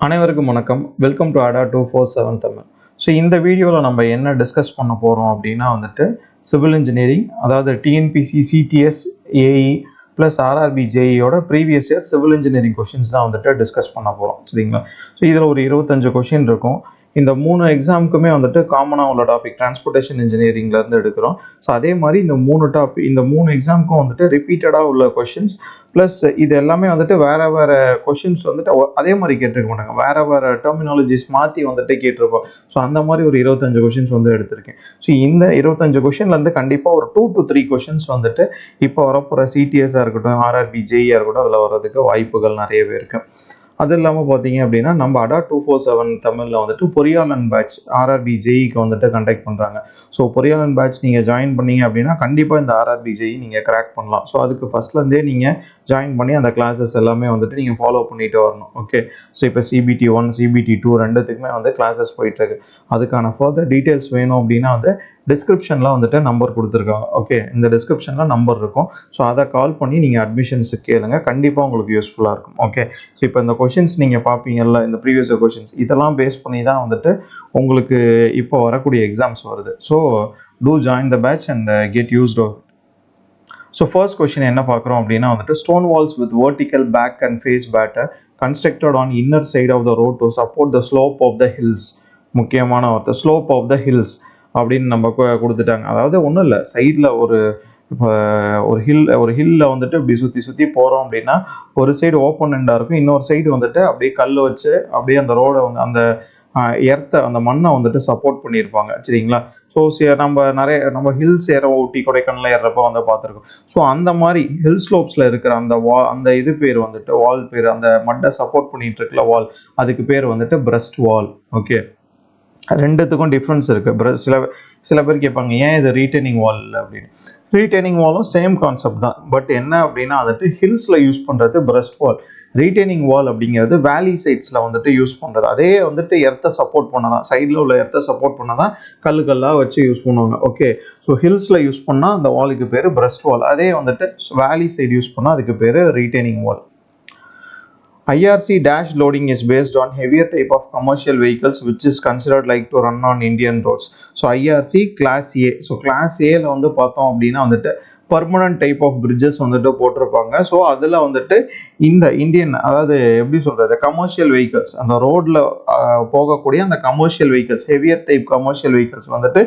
அனைவருக்கும் வணக்கம். Welcome to Adda two four seven Tamil so இந்த வீடியோவில் நம்ம என்ன டிஸ்கஸ் பண்ண போகிறோம் அப்படின்னா வந்துட்டு சிவில் இன்ஜினியரிங் அதாவது TNPSC CTS AE plus RRB ஜேஇயோட previous year civil engineering questions தான் வந்துட்டு டிஸ்கஸ் பண்ண போகிறோம் சரிங்களா? ஸோ இதில் ஒரு இருபத்தஞ்சு கொஷின் இருக்கும். இந்த மூணு எக்ஸாமுக்குமே வந்துட்டு காமனாக உள்ள டாபிக் டிரான்ஸ்போர்ட்டேஷன் இன்ஜினியரிங்லேருந்து எடுக்கிறோம். ஸோ அதே மாதிரி இந்த மூணு டாபிக் இந்த மூணு எக்ஸாமுக்கும் வந்துட்டு ரிப்பீட்டடாக உள்ள கொஷின்ஸ் ப்ளஸ் இது எல்லாமே வந்துட்டு வேறு வேறு கொஷின்ஸ் வந்துட்டு அதே மாதிரி கேட்டிருக்க மாட்டாங்க. வேறு வேறு டெர்மினாலஜிஸ் மாற்றி வந்துட்டு கேட்டிருப்போம். ஸோ அந்த மாதிரி ஒரு இருபத்தஞ்சு கொஷின்ஸ் வந்து எடுத்திருக்கேன். ஸோ இந்த இருபத்தஞ்சு கொஷின்லேருந்து கண்டிப்பாக ஒரு டூ டு த்ரீ கொஷின்ஸ் வந்துட்டு இப்போ வரப்போகிற சிடிஎஸ்ஸாக இருக்கட்டும் ஆர்ஆர்பி ஜேஇஆர் இருக்கட்டும் அதில் வர்றதுக்கு வாய்ப்புகள் நிறையவே இருக்குது அது இல்லாமல் பார்த்தீங்க அப்படின்னா நம்ம அடா டூ ஃபோர் செவன் தமிழில் வந்துட்டு பொறியாளன் பேட்ச் ஆர்ஆர்பி ஜெயிக்கு வந்துட்டு கண்டக்ட் பண்ணுறாங்க ஸோ பொறியாளன் பேட்ச் நீங்கள் ஜாயின் பண்ணீங்க அப்படின்னா கண்டிப்பாக இந்த ஆர்ஆர்பி ஜெயி நீங்கள் கிராக் பண்ணலாம். ஸோ அதுக்கு ஃபஸ்ட்லேருந்தே நீங்கள் ஜாயின் பண்ணி அந்த கிளாஸஸ் எல்லாமே வந்துட்டு நீங்கள் ஃபாலோ பண்ணிட்டு வரணும். ஓகே ஸோ இப்போ சிபிடி ஒன் சிபிடி டூ ரெண்டுத்துக்குமே வந்து கிளாஸஸ் போயிட்டுருக்கு. அதுக்கான ஃபர்தர் டீட்டெயில்ஸ் வேணும் அப்படின்னா வந்து டிஸ்கிரிப்ஷனில் வந்துட்டு நம்பர் கொடுத்துருக்காங்க. ஓகே இந்த டிஸ்கிரிப்ஷனில் நம்பர் இருக்கும். ஸோ அதை கால் பண்ணி நீங்கள் அட்மிஷன்ஸுக்கு கேளுங்க. கண்டிப்பாக உங்களுக்கு யூஸ்ஃபுல்லாக இருக்கும். ஓகே ஸோ இப்போ இந்த கொஷின்ஸ் நீங்கள் பார்ப்பீங்கல்ல இந்த ப்ரீவியஸ் கொஷின்ஸ் இதெல்லாம் பேஸ் பண்ணி தான் வந்துட்டு உங்களுக்கு இப்போ வரக்கூடிய எக்ஸாம்ஸ் வருது. So to join the batch and get used so first question என்ன பார்க்குறோம் அப்படின்னா வந்துட்டு stone walls with vertical back and face batter constructed on inner side of the road to support the slope of the hills முக்கியமான ஒருத்தர் slope of the hills அப்படின்னு நம்ம கொடுத்துட்டாங்க. அதாவது ஒன்றும் இல்லை சைடில் ஒரு இப்போ ஒரு ஹில் ஒரு ஹில்ல வந்துட்டு இப்படி சுற்றி சுற்றி போகிறோம் அப்படின்னா ஒரு சைடு ஓப்பன் எண்டாக இருக்கும். இன்னொரு சைடு வந்துட்டு அப்படியே கல் வச்சு அப்படியே அந்த ரோடை வந்து அந்த எர்த்தை அந்த மண்ணை வந்துட்டு சப்போர்ட் பண்ணியிருப்பாங்க. சரிங்களா? ஸோ நம்ம நிறைய நம்ம ஹில்ஸ் ஏற ஊட்டி கொடைக்கானல் ஏறுறப்ப வந்து பார்த்துருக்கோம். ஸோ அந்த மாதிரி ஹில் ஸ்லோப்ஸில் இருக்கிற அந்த வா அந்த இது பேர் வந்துட்டு வால் பேர் அந்த மட்டை சப்போர்ட் பண்ணிட்டு இருக்கல வால் அதுக்கு பேர் வந்துட்டு பிரஸ்ட் வால் ஓகே ரெண்டுத்துக்கும் டிஃப்ரென்ஸ் இருக்குது Breast- சில சில பேர் கேட்பாங்க ஏன் இது ரீட்டைனிங் வால் அப்படின்னு. ரீட்டைனிங் வாலும் சேம் கான்செப்ட் தான். பட் என்ன அப்படின்னா வந்துட்டு ஹில்ஸில் யூஸ் பண்ணுறது பிரஸ்ட் வால் ரீட்டைனிங் வால் அப்படிங்கிறது வேலி சைட்ஸில் வந்துட்டு யூஸ் பண்ணுறது அதே வந்துட்டு எர்த்தை சப்போர்ட் பண்ண தான் சைடில் உள்ள எர்த்தை சப்போர்ட் பண்ண தான் கல்லு கல்லாக வச்சு யூஸ் பண்ணுவாங்க. ஓகே ஸோ ஹில்ஸில் யூஸ் பண்ணால் அந்த வாலுக்கு பேர் பிரஸ்ட் வால் அதே வந்துட்டு வேலி சைடு யூஸ் பண்ணால் அதுக்கு பேர் retaining wall IRC dash loading is based on heavier type of commercial vehicles which is considered like to run on Indian roads. So IRC class A. So class A ல வந்து பார்த்தோம் அப்படின்னா வந்துட்டு permanent type of bridges வந்துட்டு போட்டிருப்பாங்க so அதில் வந்துட்டு இந்த இந்தியன் அதாவது எப்படி சொல்கிறது கமர்ஷியல் வெஹிக்கல்ஸ் அந்த ரோட்டில் போகக்கூடிய அந்த commercial vehicles heavier type commercial vehicles வந்துட்டு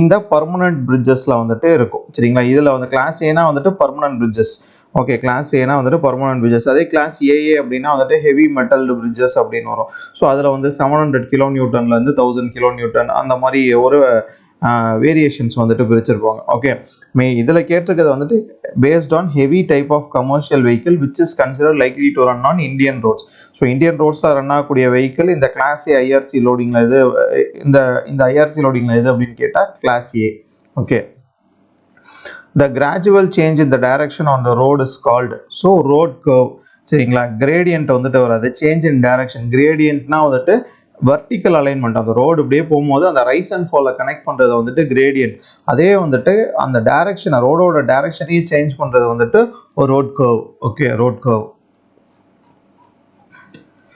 இந்த பர்மனன்ட் பிரிட்ஜஸில் வந்துட்டு இருக்கும் சரிங்களா இதில் வந்து கிளாஸ் ஏனா வந்துட்டு பர்மனன்ட் பிரிட்ஜஸ் ஓகே கிளாஸ் ஏனா வந்துட்டு பர்மனன்ட் பிரிட்ஜஸ் அதே கிளாஸ் ஏஏ அப்படின்னா வந்துட்டு ஹெவி மெட்டல் பிரிட்ஜஸ் அப்படின்னு வரும். ஸோ அதில் வந்து செவன் ஹண்ட்ரட் கிலோ நியூட்டன்லேருந்து தௌசண்ட் கிலோ நியூட்டன் அந்த மாதிரி ஒரு வேரியேஷன்ஸ் வந்துட்டு பிரிச்சிருப்பாங்க. ஓகே மே இதில் கேட்டிருக்கிறது வந்துட்டு based on heavy type of commercial vehicle which is consider likely to run on Indian roads so Indian ரோட்ஸில் run ஆகக்கூடிய வெஹிக்கிள் இந்த கிளாஸ் ஏ ஐஆர்சி லோடிங்கில் இது இந்த இந்த ஐஆர்சி லோடிங்கில் எது அப்படின்னு கேட்டால் class A okay the gradual change in the direction on the road is called so road curve சரிங்களா கிரேடியன்ட் வந்துட்டு வராது சேஞ்ச் இன் டைரக்ஷன் கிரேடியன்ட்னா வந்துட்டு வர்டிக்கல் அலைன்மெண்ட் அந்த ரோடு இப்படியே போகும்போது அந்த ரைஸ் அண்ட் ஃபாலை கனெக்ட் பண்ணுறது வந்துட்டு கிரேடியன்ட் அதே வந்துட்டு அந்த டேரக்ஷனை ரோடோட டேரக்ஷனையும் சேஞ்ச் பண்ணுறது வந்துட்டு ஒரு road curve okay road curve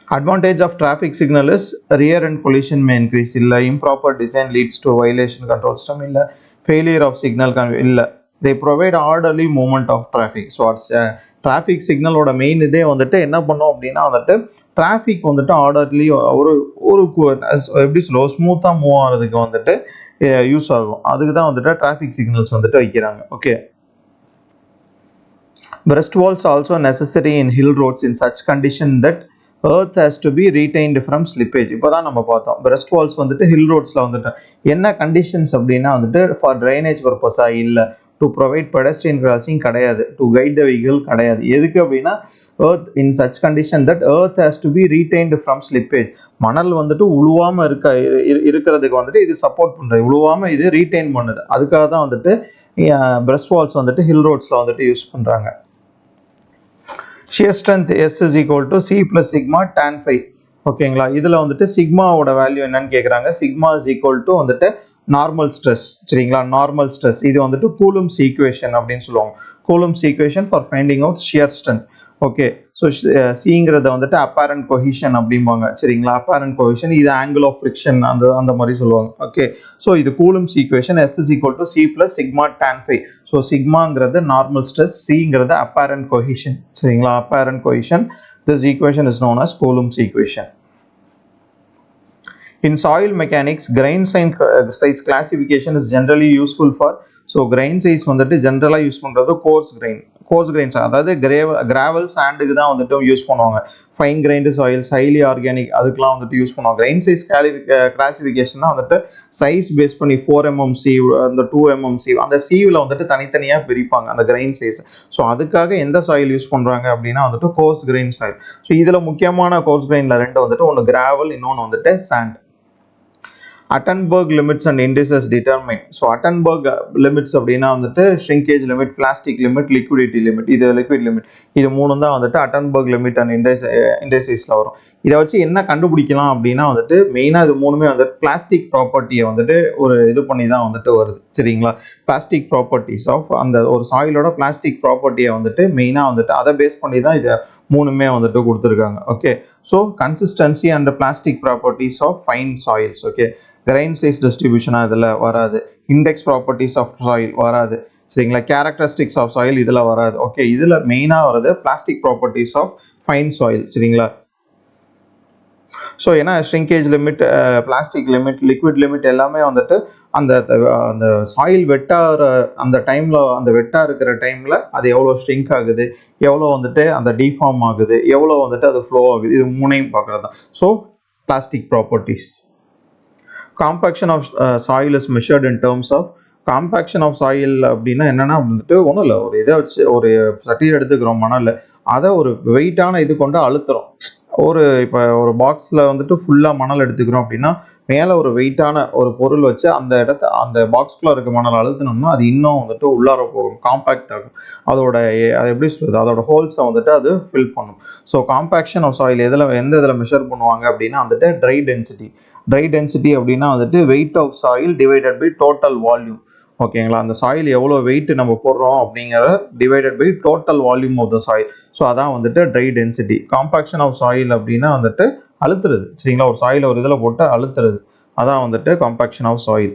advantage of traffic signal is rear and pollution may increase இல்லை improper design leads to violation control system இல்லை ஃபெயிலியர் ஆஃப் சிக்னல் இல்லை they provide orderly movement of traffic so traffic சிக்னலோட main இதே வந்துட்டு என்ன பண்ணோம் அப்படின்னா வந்துட்டு traffic வந்துட்டு ஆர்டர்லி ஒரு ஒரு எப்படி ஸ்லோ ஸ்மூத்தாக மூவ் ஆகிறதுக்கு வந்துட்டு யூஸ் ஆகும் அதுக்கு தான் வந்துட்டு டிராஃபிக் சிக்னல்ஸ் வந்துட்டு வைக்கிறாங்க okay breast walls also necessary in hill roads in such condition that earth has to be retained from slippage இப்போ தான் நம்ம பார்த்தோம் பிரஸ்ட் வால்ஸ் வந்துட்டு ஹில் ரோட்ஸில் வந்துட்டு என்ன கண்டிஷன்ஸ் அப்படின்னா வந்துட்டு ஃபார் ட்ரைனேஜ் பர்பஸாக இல்லை டு ப்ரொவைட் பெடஸ்ட்ரியன் கிராசிங் கிடையாது. டு கைட் த வெஹிக்கிள் கிடையாது. எதுக்கு அப்படின்னா earth in such condition that earth has to be retained from slippage மணல் வந்துட்டு உழுவாமல் இருக்க இரு- இருக்கிறதுக்கு வந்துட்டு இது சப்போர்ட் பண்ணுறது உழுவாமல் இது ரீடைன் பண்ணுது. அதுக்காக தான் வந்துட்டு பிரஸ்ட் வால்ஸ் வந்துட்டு ஹில் ரோட்ஸில் வந்துட்டு யூஸ் பண்ணுறாங்க shear strength S is equal to C plus sigma tan phi ஓகேங்களா? இதில் வந்துட்டு சிக்மாவோட வேல்யூ என்னன்னு கேட்குறாங்க சிக்மா இஸ் ஈக்குவல் டு வந்துட்டு நார்மல் ஸ்ட்ரெஸ் சரிங்களா? நார்மல் ஸ்ட்ரெஸ் இது வந்துட்டு கூலும் சீக்குவேஷன் அப்படின்னு சொல்லுவாங்க. Coulomb equation for finding out shear strength okay so சிங்கிறத வந்துட்டு அப்பேரண்ட் கொஹிஷன் அப்படிம்பாங்க. சரிங்களா? அப்பேரண்ட் கொஹிஷன் இது ஆங்கிள் ஆஃப் ஃப்ரிக்ஷன் அந்த அந்த மாதிரி சொல்லுவாங்க. ஓகே ஸோ இது Coulomb equation S is equal to C plus sigma tan phi so சிக்மாங்கிறது normal stress சிங்கிறது அப்பேரண்ட் கொஹிஷன் சரிங்களா? Apparent cohesion this equation is known as Coulomb equation In soil mechanics, grain uh, size classification is generally useful for so grain size வந்துட்டு ஜென்ரலாக use பண்ணுறது course grain course grains அதாவது கிரேவ gravel சாண்டுக்கு தான் வந்துட்டு use பண்ணுவாங்க. Fine grained soils highly organic அதுக்கெலாம் வந்துட்டு use பண்ணுவாங்க. கிரைன் சைஸ் கிளாரி கிளாசிஃபிகேஷன்னா வந்துட்டு சைஸ் பேஸ் பண்ணி ஃபோர் எம்எம் சீவ் அந்த டூ எம்எம் சீவ் அந்த சீவில் வந்துட்டு தனித்தனியாக பிரிப்பாங்க அந்த கிரைன் சைஸ் ஸோ அதுக்காக எந்த சாயில் யூஸ் பண்ணுறாங்க அப்படின்னா வந்துட்டு கோர்ஸ் கிரைன் சாயில் ஸோ இதில் முக்கியமான கோர்ஸ் கிரைனில் ரெண்டு வந்துட்டு ஒன்று கிராவல் இன்னொன்று வந்துட்டு sand Atterberg limits and indices determine so Atterberg limits அப்படின்னா வந்துட்டு shrinkage limit plastic limit liquidity limit இது லிக்விட் லிமிட் இது மூணு தான் வந்துட்டு அட்டன்பர்க் லிமிட் அண்ட் இண்டஸ் இண்டஸ்ட்ரீஸில் வரும். இதை வச்சு என்ன கண்டுபிடிக்கலாம் அப்படின்னா வந்துட்டு மெயினாக இது மூணுமே வந்துட்டு பிளாஸ்டிக் ப்ராப்பர்ட்டியை வந்துட்டு ஒரு இது பண்ணி தான் வந்துட்டு வருது. சரிங்களா? பிளாஸ்டிக் ப்ராப்பர்ட்டிஸ் ஆஃப் அந்த ஒரு சாயிலோட பிளாஸ்டிக் ப்ராப்பர்ட்டியை வந்துட்டு மெயினாக வந்துட்டு அதை பேஸ் பண்ணி தான் இதை மூணுமே வந்துட்டு கொடுத்துருக்காங்க. Okay so consistency and plastic properties of fine soils okay grain size டிஸ்ட்ரிபியூஷனாக இதில் வராது. இண்டெக்ஸ் ப்ராப்பர்ட்டிஸ் ஆஃப் சாயில் வராது. சரிங்களா? கேரக்டரிஸ்டிக்ஸ் ஆஃப் சாயில் இதில் வராது. ஓகே இதில் மெயினாக வர்றது plastic properties of fine soil சரிங்களா? ஸோ ஏன்னா shrinkage limit plastic limit liquid limit எல்லாமே வந்துட்டு அந்த அந்த சாயில் வெட்டாகிற அந்த டைமில் அந்த வெட்டாக இருக்கிற டைமில் அது எவ்வளோ ஸ்ட்ரிங்க் ஆகுது எவ்வளோ வந்துட்டு அந்த டிஃபார்ம் ஆகுது எவ்வளோ வந்துட்டு அது ஃப்ளோ ஆகுது இது மூணையும் பார்க்குறது தான் so plastic properties compaction of soil is measured in terms of compaction of soil அப்படின்னா என்னென்னா வந்துட்டு ஒன்றும் இல்லை. ஒரு இதை வச்சு ஒரு சட்டியை எடுத்துக்கிறோம் மணல் அதை ஒரு வெயிட்டான இது கொண்டு அழுத்துறோம். ஒரு இப்போ ஒரு பாக்ஸில் வந்துட்டு ஃபுல்லாக மணல் எடுத்துக்கிறோம் அப்படின்னா மேலே ஒரு வெயிட்டான ஒரு பொருள் வச்சு அந்த இடத்த அந்த பாக்ஸ்குள்ளே இருக்க மணல் அழுத்தினோம்னா அது இன்னும் வந்துட்டு உள்ளார போகும் காம்பேக்ட் ஆகும். அதோட அது எப்படி சொல்கிறது அதோட ஹோல்ஸை வந்துட்டு அது ஃபில் பண்ணும். ஸோ காம்பேக்ஷன் ஆஃப் சாயில் எதில் எந்த இதில் மெஷர் பண்ணுவாங்க அப்படின்னா வந்துட்டு ட்ரை டென்சிட்டி ட்ரை டென்சிட்டி அப்படின்னா வந்துட்டு weight of soil divided by total volume ஓகேங்களா? அந்த சாயில் எவ்வளோ வெயிட் நம்ம போடுறோம் அப்படிங்கிற divided by total volume of the soil so அதான் வந்துட்டு dry density compaction of soil அப்படின்னா வந்துட்டு அழுத்துறது. சரிங்களா? ஒரு சாயில் ஒரு இதில் போட்டு அழுத்துறது. அதான் வந்துட்டு compaction of soil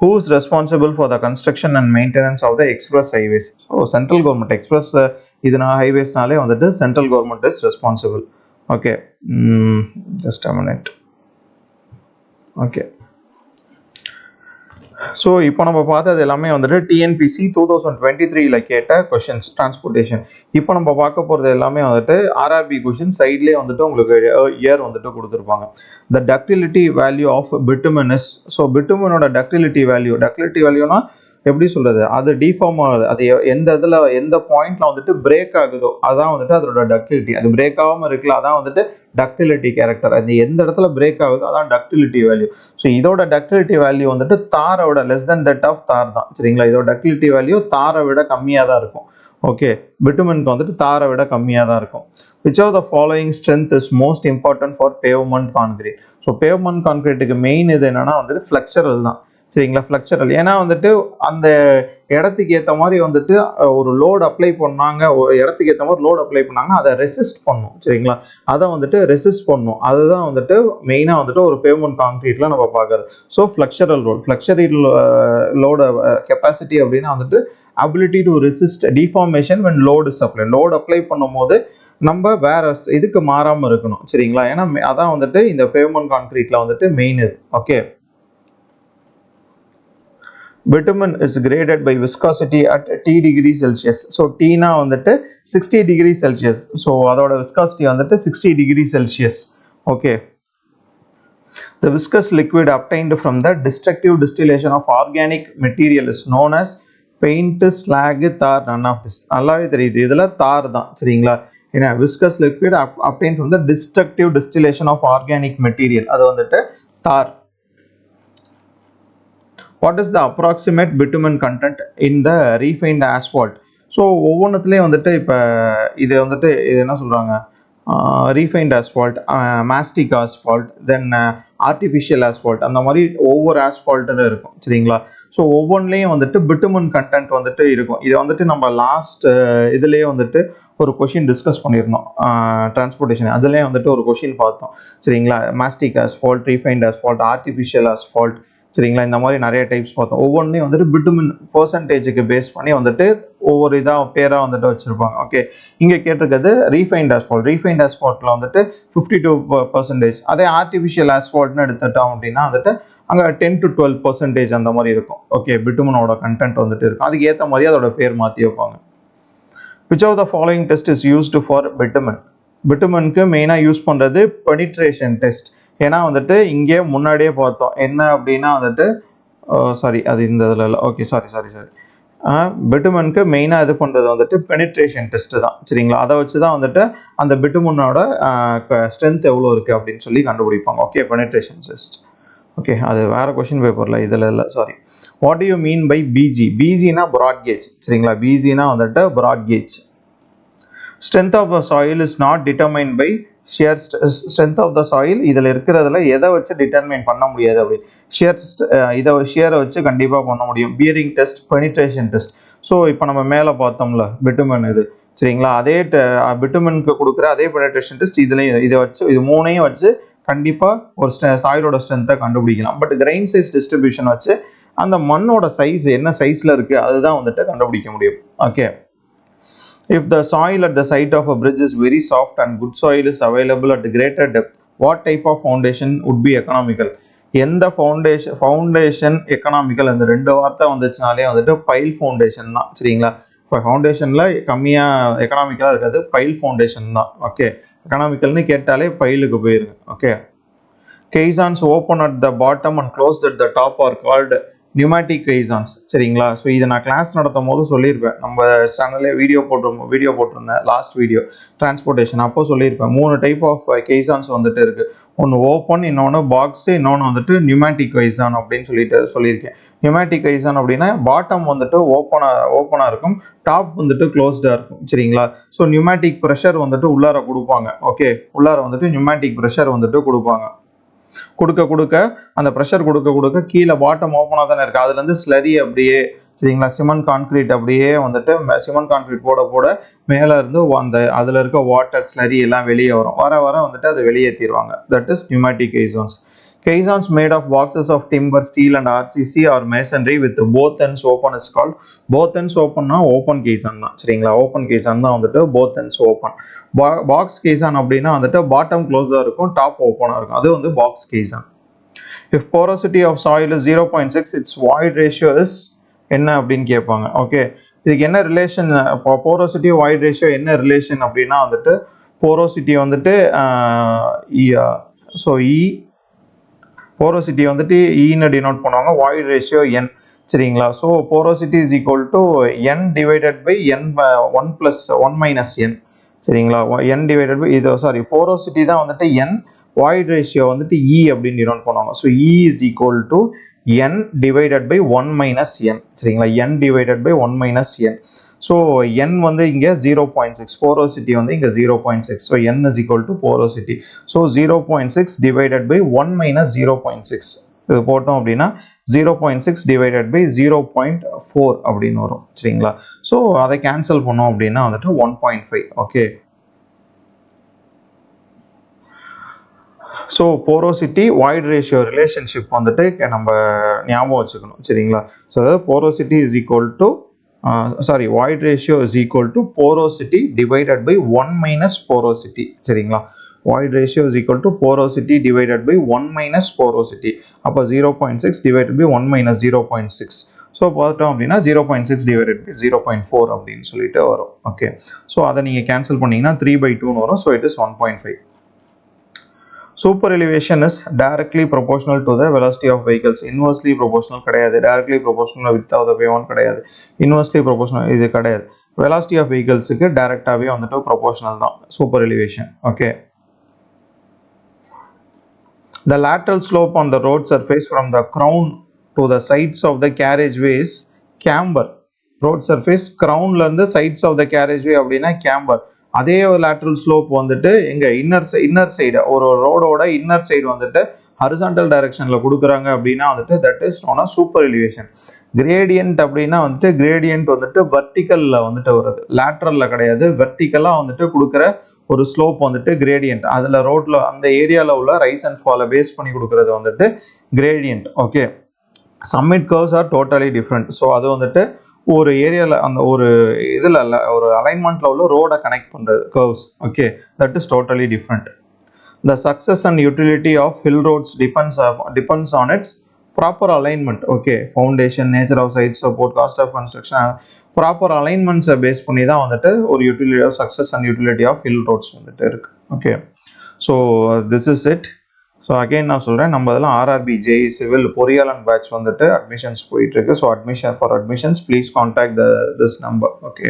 who is responsible for the construction and maintenance of the express highways so central government express இதுனா ஹைவேஸ்னாலே வந்துட்டு central government is responsible okay just a minute okay so இப்போ நம்ம பார்த்தது எல்லாமே வந்துட்டு டிஎன்பிசி டூ தௌசண்ட் டுவெண்ட்டி த்ரீல கேட்ட கொஷின்ஸ் டிரான்ஸ்போர்ட்டேஷன் இப்போ நம்ம பார்க்க போகிறது எல்லாமே வந்துட்டு ஆர்ஆர்பி கொஷின் சைட்லேயே வந்துட்டு உங்களுக்கு இயர் வந்துட்டு கொடுத்துருப்பாங்க. The ductility value of bitumen is so பிட்டுமனோட ductility value ductility வேல்யூனா எப்படி சொல்கிறது அது டிஃபார்ம் ஆகுது. அது எந்த இதில் எந்த பாயிண்ட்ல வந்துட்டு பிரேக் ஆகுதோ அதான் வந்துட்டு அதோட டக்டிலிட்டி அது பிரேக் ஆகாமல் இருக்குல்ல அதான் வந்துட்டு டக்டிலிட்டி கேரக்டர் அது எந்த இடத்துல பிரேக் ஆகுதோ அதான் டக்டிலிட்டி வேல்யூ ஸோ இதோட டக்டிலிட்டி வேல்யூ வந்துட்டு தாரை விட less then that of tar தான். சரிங்களா? இதோட டக்டிலிட்டி வேல்யூ தாரை விட கம்மியாக தான் இருக்கும். ஓகே பிட்டுமனுக்கு வந்துட்டு தாரை விட கம்மியாக தான் இருக்கும். Which of the following strength is most important for pavement concrete so pavement கான்கிரீட்டுக்கு main இது என்னன்னா வந்துட்டு ஃப்ளெக்சரல் தான். சரிங்களா? ஃப்ளக்சரல் ஏன்னா வந்துட்டு அந்த இடத்துக்கு ஏற்ற மாதிரி வந்துட்டு ஒரு லோடு அப்ளை பண்ணாங்க ஒரு இடத்துக்கு ஏற்ற மாதிரி லோடு அப்ளை பண்ணாங்க அதை ரெசிஸ்ட் பண்ணும் சரிங்களா? அதை வந்துட்டு ரெசிஸ்ட் பண்ணும் அதுதான் வந்துட்டு மெயினாக வந்துட்டு ஒரு பேமெண்ட் கான்கிரீட்டில் நம்ம பார்க்குறது. So flexural role flexural load capacity அப்படின்னா வந்துட்டு ability to resist deformation when load supply load apply பண்ணும்போது நம்ம வேற இதுக்கு மாறாமல் இருக்கணும் சரிங்களா? ஏன்னா அதான் வந்துட்டு இந்த பேமெண்ட் கான்க்ரீட்டில் வந்துட்டு மெயின் இது. Okay bitumen is graded by viscosity at t degree celsius so டீனா வந்துட்டு 60 degree Celsius. So, அதோட viscosity வந்துட்டு 60 degree Celsius. Okay. The viscous liquid obtained from the destructive distillation of organic material is known as paint, slag, tar, none of this. நல்லாவே தெரியுது இதில் தார் தான் சரிங்களா ஏன்னா viscous liquid ob- obtained from the destructive distillation of organic material அது வந்துட்டு தார் what is the approximate bitumen content in the refined asphalt so ஒவ்வொன்றுத்துலேயும் வந்துட்டு இப்போ இது வந்துட்டு இது என்ன சொல்கிறாங்க refined asphalt mastic asphalt then artificial asphalt அந்த மாதிரி ஒவ்வொரு ஆஸ்ஃபால்ட்டுன்னு இருக்கும் சரிங்களா? ஸோ ஒவ்வொன்றிலையும் வந்துட்டு பிட்டுமன் கண்டென்ட் வந்துட்டு இருக்கும். இதை வந்துட்டு நம்ம லாஸ்ட் இதுலேயே வந்துட்டு ஒரு கொஷின் டிஸ்கஸ் பண்ணியிருந்தோம். டிரான்ஸ்போர்ட்டேஷன் அதுலேயே வந்துட்டு ஒரு கொஷின் பார்த்தோம் சரிங்களா? Mastic asphalt refined asphalt artificial asphalt சரிங்களா? இந்த மாதிரி நிறைய டைப்ஸ் பார்த்தோம். ஒவ்வொன்றையும் வந்துட்டு பிட்டுமின் பர்சன்டேஜுக்கு பேஸ் பண்ணி வந்துட்டு ஒவ்வொரு இதாக பேராக வந்துட்டு வச்சுருப்பாங்க. ஓகே இங்கே கேட்டிருக்கிறது ரீஃபைன்ட் asphalt. ரீஃபைன்ட் asphaltல வந்துட்டு ஃபிஃப்டி டூ பர்சன்டேஜ் அதே ஆர்டிஃபிஷியல் asphaltனு எடுத்துட்டோம் அப்படின்னா வந்துட்டு அங்கே டென் டு டுவெல் பர்சன்டேஜ் அந்த மாதிரி இருக்கும். ஓகே பிட்டுமனோட கண்டென்ட் வந்துட்டு இருக்கும். அதுக்கு ஏற்ற மாதிரி அதோட பேர் மாற்றி வைப்பாங்க. Which of the following test is used for bitumen பிட்டுமனுக்கு மெயினாக யூஸ் பண்ணுறது பெனிட்ரேஷன் டெஸ்ட் ஏன்னா வந்துட்டு இங்கே முன்னாடியே பார்த்தோம். என்ன அப்படின்னா வந்துட்டு சாரி அது இந்த இதில் இல்லை. ஓகே சாரி சாரி சாரி பிட்டுமனுக்கு மெயினாக இது பண்ணுறது வந்துட்டு பெனிட்ரேஷன் டெஸ்ட்டு தான். சரிங்களா? அதை வச்சு தான் வந்துட்டு அந்த பிட்டுமனோட ஸ்ட்ரென்த் எவ்வளோ இருக்குது அப்படின்னு சொல்லி கண்டுபிடிப்பாங்க. ஓகே பெனிட்ரேஷன் டெஸ்ட் ஓகே அது வேறு கொஷின் பேப்பரில் இதில் இல்லை. Sorry what you mean by BG பிஜினா broad gauge சரிங்களா? பிஜினா வந்துட்டு broad gauge strength of a soil is not determine by shear strength of the soil இதில் இருக்கிறதுல எதை வச்சு டிட்டர்மைன் பண்ண முடியாது அப்படி. ஷியர் இதை ஷியரை வச்சு கண்டிப்பாக பண்ண முடியும். Bearing test penetration test so இப்போ நம்ம மேலே பார்த்தோம்ல பிட்டுமன் இது. சரிங்களா? அதே பிட்டுமனுக்கு கொடுக்குற அதே பெனிட்ரேஷன் டெஸ்ட் இதுலையும் இதை வச்சு இது மூணையும் வச்சு கண்டிப்பாக ஒரு சாயிலோட ஸ்ட்ரென்த்தை கண்டுபிடிக்கலாம். பட் கிரைன் சைஸ் டிஸ்ட்ரிபியூஷன் வச்சு அந்த மண்ணோட சைஸ் என்ன சைஸில் இருக்குது அதுதான் வந்துட்டு கண்டுபிடிக்க முடியும். Okay If the soil at the site of a bridge is very soft and good soil is available at greater depth, what type of foundation would be economical? எந்த ஃபவுண்டேஷன் ஃபவுண்டேஷன் எக்கனாமிக்கல் அந்த ரெண்டு வார்த்தை வந்துச்சுனாலே வந்துட்டு file foundation தான் சரிங்களா? இப்போ ஃபவுண்டேஷனில் கம்மியாக எக்கனாமிக்கலாக இருக்காது பைல் ஃபவுண்டேஷன் தான் ஓகே எக்கனாமிக்கல்னு கேட்டாலே பைலுக்கு போயிருங்க okay caissons open at the bottom and close at the top are called pneumatic caissons சரிங்களா? ஸோ இதை நான் கிளாஸ் நடத்தும் போது சொல்லியிருப்பேன். நம்ம சேனல்லே வீடியோ போட்டு வீடியோ போட்டிருந்தேன் லாஸ்ட் வீடியோ டிரான்ஸ்போர்ட்டேஷன் அப்போ சொல்லியிருப்பேன் மூணு டைப் ஆஃப் கெய்சான்ஸ் வந்துட்டு இருக்குது ஒன்று ஓப்பன் இன்னொன்று பாக்ஸு இன்னொன்று வந்துட்டு நியூமேட்டிக் வைசான் அப்படின்னு சொல்லிட்டு சொல்லியிருக்கேன். நியூமேட்டிக் வைசான் அப்படின்னா பாட்டம் வந்துட்டு ஓப்பனாக ஓப்பனாக இருக்கும். டாப் வந்துட்டு க்ளோஸ்டாக இருக்கும். சரிங்களா? ஸோ நியூமேட்டிக் ப்ரெஷர் வந்துட்டு உள்ளார கொடுப்பாங்க. ஓகே உள்ளார வந்துட்டு நியூமேட்டிக் ப்ரெஷர் வந்துட்டு கொடுப்பாங்க. கொடுக்க கொடுக்க அந்த ப்ரெஷர் கொடுக்க கொடுக்க கீழே பாட்டம் ஓப்பனாக தானே இருக்குது அதுலேருந்து ஸ்லரி அப்படியே சரிங்களா? சிமெண்ட் கான்கிரீட் அப்படியே வந்துட்டு சிமெண்ட் கான்கிரீட் போட போட மேலே இருந்து அந்த அதில் இருக்க வாட்டர் ஸ்லரி எல்லாம் வெளியே வரும். வர வர வந்துட்டு அதை வெளியேற்றிடுவாங்க that is pneumatic caissons caissons made of boxes of timber steel and RCC or masonry with both ends open is called both ends ஓப்பன்னா open caisson தான். சரிங்களா? ஓப்பன் caisson தான் வந்துட்டு both ends open box caisson அப்படின்னா வந்துட்டு bottom க்ளோஸாக இருக்கும் top ஓப்பனாக இருக்கும். அது வந்து box caisson if porosity of soil is zero point six it's is என்ன அப்படின்னு கேட்பாங்க. ஓகே இதுக்கு என்ன ரிலேஷன் போரோசிட்டி வாய்ட் ரேஷியோ என்ன ரிலேஷன் அப்படின்னா வந்துட்டு போரோசிட்டி வந்துட்டு ஸோ இ e, போரோசிட்டி வந்துட்டு ஈன்னு டினோட் பண்ணுவாங்க வாய்டு ரேஷியோ என் சரிங்களா? So porosity is equal to N divided by N one plus one minus N சரிங்களா? என் டிவைடட் பை இது சாரி போரோசிட்டி தான் வந்துட்டு என் வாய்ட் ரேஷியோ வந்துட்டு இ அப்படின்னு டினோட் பண்ணுவாங்க. So E is equal to N divided by one minus N சரிங்களா? N divided by one minus N so N வந்து இங்கே ஜீரோ பாயிண்ட் சிக்ஸ் போரோசிட்டி வந்து இங்கே zero point six so N is equal to porosity so zero point six divided by one minus zero point six இது போட்டோம் அப்படின்னா zero point six divided by zero point four அப்படின்னு வரும். சரிங்களா? So அதை cancel பண்ணோம் அப்படின்னா வந்துட்டு one point five okay so porosity void ratio relationship வந்துட்டு நம்ம ஞாபகம் வச்சுக்கணும். சரிங்களா? ஸோ அதாவது porosity is equal to sorry void ratio is equal to porosity divided by one minus porosity சரிங்களா? Void ratio is equal to porosity divided by one minus porosity அப்போ zero point six divided by one minus zero point six so பார்த்தோம் அப்படின்னா zero point six divided by zero point four அப்படின்னு சொல்லிட்டு வரும். Okay so அதை நீங்கள் cancel பண்ணிங்கன்னா three by டூன்னு வரும். So it is one point five super elevation is directly proportional to the velocity of vehicles inversely proportional கிடையாது. Directly proportional with of the pavement கிடையாது. இன்வெர்ஸ்லி ப்ரொபோஷனல் இது கிடையாது. Velocity of வெஹிக்கல்ஸுக்கு டைரக்டாகவே வந்துட்டு ப்ரொபோஷனல் தான். Super elevation okay the lateral slope on the road surface from the crown to the sides of the carriageways camber road surface கிரவுண்ட்ல sides of the garage வே அப்படின்னா camber அதே lateral slope வந்துட்டு எங்க inner inner side ஒரு ரோடோட inner side வந்துட்டு horizontal டைரக்ஷனில் கொடுக்குறாங்க அப்படின்னா வந்துட்டு that is known as super elevation gradient அப்படின்னா வந்துட்டு கிரேடியன்ட் வந்துட்டு வெர்டிக்கலில் வந்துட்டு வருது. லேட்ரலில் கிடையாது. வெர்டிக்கலாக வந்துட்டு கொடுக்குற ஒரு ஸ்லோப் வந்துட்டு கிரேடியன்ட் அதில் ரோட்டில் அந்த ஏரியாவில் உள்ள ரைஸ் அண்ட் ஃபாலை பேஸ் பண்ணி கொடுக்குறது வந்துட்டு gradient okay summit curves are totally different so அது வந்துட்டு ஒரு ஏரியாவில் அந்த ஒரு இதில் ஒரு அலைன்மெண்ட்டில் உள்ள ரோடை கனெக்ட் பண்ணுறது curves okay that is totally different the success and utility of hill roads depends depends on its proper alignment okay foundation nature of site support cost of construction proper அலைன்மெண்ட்ஸை base பண்ணி தான் வந்துட்டு ஒரு utility of success and utility of hill roads வந்துட்டு இருக்கு okay so this is it so again நான் சொல்கிறேன் நம்ம இதெல்லாம் ஆர்ஆர்பி ஜேஇ சிவில் பொறியாளன் பேட்ச் வந்துட்டு அட்மிஷன்ஸ் போயிட்டுருக்கு. So admission for admissions please contact the this number okay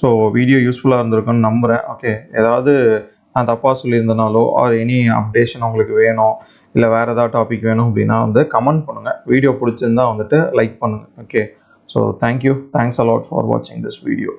so video யூஸ்ஃபுல்லாக இருந்திருக்குன்னு நம்புகிறேன் ஓகே ஏதாவது நான் தப்பாக சொல்லியிருந்தனாலோ ஆர் எனி அப்டேஷன் உங்களுக்கு வேணும் இல்லை வேறு ஏதாவது டாபிக் வேணும் அப்படின்னா வந்து கமெண்ட் பண்ணுங்கள் வீடியோ பிடிச்சிருந்தா வந்துட்டு லைக் பண்ணுங்கள் okay so thank you thanks a lot for வாட்சிங் திஸ் வீடியோ